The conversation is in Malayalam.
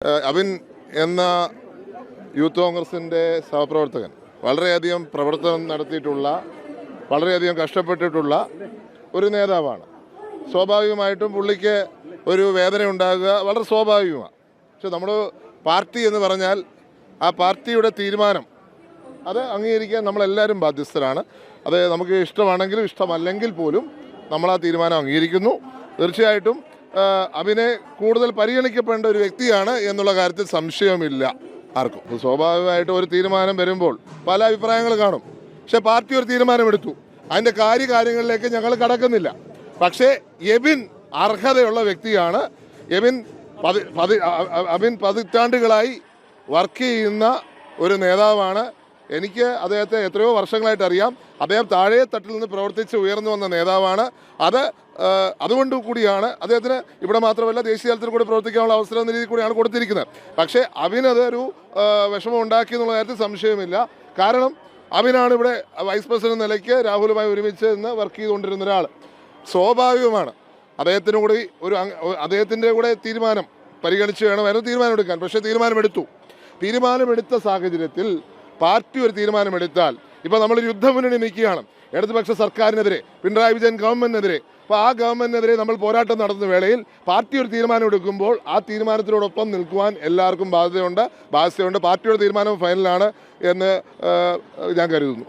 അബിൻ എന്ന യൂത്ത് കോൺഗ്രസിന്റെ സഹപ്രവർത്തകൻ വളരെയധികം പ്രവർത്തനം നടത്തിയിട്ടുള്ള വളരെയധികം കഷ്ടപ്പെട്ടിട്ടുള്ള ഒരു നേതാവാണ്. സ്വാഭാവികമായിട്ടും പുള്ളിക്ക് ഒരു വേദന ഉണ്ടാകുക വളരെ സ്വാഭാവികമാണ്. പക്ഷെ നമ്മൾ പാർട്ടി എന്ന് പറഞ്ഞാൽ ആ പാർട്ടിയുടെ തീരുമാനം അത് അംഗീകരിക്കാൻ നമ്മളെല്ലാവരും ബാധ്യസ്ഥരാണ്. അത് നമുക്ക് ഇഷ്ടമാണെങ്കിലും ഇഷ്ടമല്ലെങ്കിൽ പോലും നമ്മൾ ആ തീരുമാനം അംഗീകരിക്കുന്നു. തീർച്ചയായിട്ടും ആ, കൂടുതൽ പരിഗണിക്കപ്പെടേണ്ട ഒരു വ്യക്തിയാണ് എന്നുള്ള കാര്യത്തിൽ സംശയമില്ല ആർക്കും. സ്വാഭാവികമായിട്ടും ഒരു തീരുമാനം വരുമ്പോൾ പല അഭിപ്രായങ്ങൾ കാണും. പക്ഷെ പാർട്ടി ഒരു തീരുമാനമെടുത്തു. അതിന്റെ കാര്യകാര്യങ്ങളിലേക്ക് ഞങ്ങൾ കടക്കുന്നില്ല. പക്ഷേ എബിൻ അർഹതയുള്ള വ്യക്തിയാണ്. എബിൻ പതി പതി അബിൻ പതിറ്റാണ്ടുകളായി വർക്ക് ചെയ്യുന്ന ഒരു നേതാവാണ്. എനിക്ക് അദ്ദേഹത്തെ എത്രയോ വർഷങ്ങളായിട്ട് അറിയാം. അദ്ദേഹം താഴെ തട്ടിൽ നിന്ന് പ്രവർത്തിച്ച് ഉയർന്നു വന്ന നേതാവാണ്. അത് അതുകൊണ്ട് കൂടിയാണ് അദ്ദേഹത്തിന് ഇവിടെ മാത്രമല്ല ദേശീയ തലത്തിൽ കൂടി പ്രവർത്തിക്കാനുള്ള അവസരം എന്ന രീതിയിൽ കൂടിയാണ് കൊടുത്തിരിക്കുന്നത്. പക്ഷേ അബിനത് ഒരു വിഷമം ഉണ്ടാക്കി എന്നുള്ള കാര്യത്തിൽ സംശയമില്ല. കാരണം അവിനാണ് ഇവിടെ വൈസ് പ്രസിഡന്റ് നിലയ്ക്ക് രാഹുലുമായി ഒരുമിച്ച് നിന്ന് വർക്ക് ചെയ്തുകൊണ്ടിരുന്ന ഒരാൾ. സ്വാഭാവികമാണ്. അദ്ദേഹത്തിന് കൂടി ഒരു അദ്ദേഹത്തിന്റെ കൂടെ തീരുമാനം പരിഗണിച്ച് വേണമായിരുന്നു തീരുമാനമെടുക്കാൻ പക്ഷേ തീരുമാനമെടുത്തു. തീരുമാനമെടുത്ത സാഹചര്യത്തിൽ പാർട്ടി ഒരു തീരുമാനമെടുത്താൽ ഇപ്പോൾ നമ്മൾ യുദ്ധമുന്നണി നിൽക്കുകയാണ് ഇടതുപക്ഷ സർക്കാരിനെതിരെ പിണറായി വിജയൻ ഗവൺമെന്റിനെതിരെ. അപ്പോൾ ആ ഗവൺമെന്റിനെതിരെ നമ്മൾ പോരാട്ടം നടത്തുന്ന വേളയിൽ പാർട്ടി ഒരു തീരുമാനം എടുക്കുമ്പോൾ ആ തീരുമാനത്തിനോടൊപ്പം നിൽക്കുവാൻ എല്ലാവർക്കും ബാധ്യതയുണ്ട്. ബാധ്യതയുണ്ട്. പാർട്ടിയുടെ തീരുമാനം ഫൈനലാണ് എന്ന് ഞാൻ കരുതുന്നു.